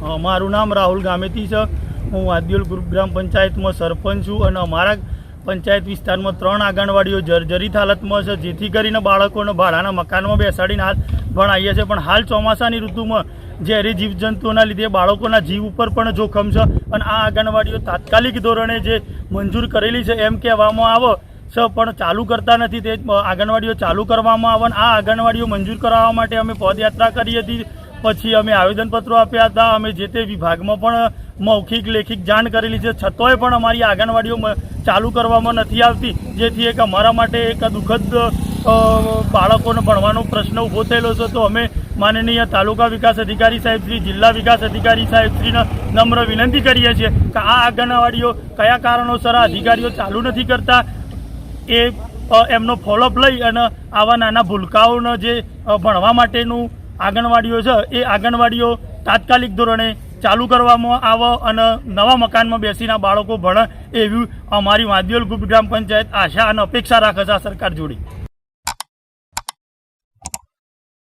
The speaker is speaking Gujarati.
મારું નામ રાહુલ ગામેતી છે. હું વાદ્યોલ ગ્રુપ ગ્રામ પંચાયતમાં સરપંચ છું અને અમારા પંચાયત વિસ્તારમાં ત્રણ આંગણવાડીઓ જર્જરિત હાલતમાં છે, જેથી કરીને બાળકોને ભાડાના મકાનમાં બેસાડીને હાલ ભણાવીએ છીએ. પણ હાલ ચોમાસાની ઋતુમાં ઝેરી જીવજંતુઓના લીધે બાળકોના જીવ ઉપર પણ જોખમ છે અને આ આંગણવાડીઓ તાત્કાલિક ધોરણે જે મંજૂર કરેલી છે એમ કહેવામાં આવે છે, પણ ચાલુ કરતા નથી. તે આંગણવાડીઓ ચાલુ કરવામાં આવે આ આંગણવાડીઓ મંજૂર કરાવવા માટે અમે પદયાત્રા કરી હતી. પછી અમે આવેદનપત્રો આપ્યા હતા. અમે જે તે વિભાગમાં પણ મૌખિક, લેખિક જાણ કરેલી છે. છતાંય પણ અમારી આંગણવાડીઓ ચાલુ કરવામાં નથી આવતી. જેથી એક અમારા માટે એક દુઃખદ બાળકોને ભણવાનો પ્રશ્ન ઊભો થયેલો છે. તો અમે માનનીય તાલુકા વિકાસ અધિકારી સાહેબશ્રી જિલ્લા વિકાસ અધિકારી સાહેબશ્રીને નમ્ર વિનંતી કરીએ છીએ કે આ આંગણવાડીઓ કયા કારણોસર આ અધિકારીઓ ચાલુ નથી કરતા એ એમનો ફોલોઅપ લઈ અને આવા નાના ભૂલકાઓને જે ભણવા માટેનું આંગણવાડીઓ છે, એ આંગણવાડીઓ તાત્કાલિક ધોરણે ચાલુ કરવામાં આવે અને નવા મકાનમાં બેસીને બાળકો ભણે એવી અમારી વાંદિયોલ ગ્રુપ ગ્રામ પંચાયત આશા અને અપેક્ષા રાખે છે આ સરકાર જોડે.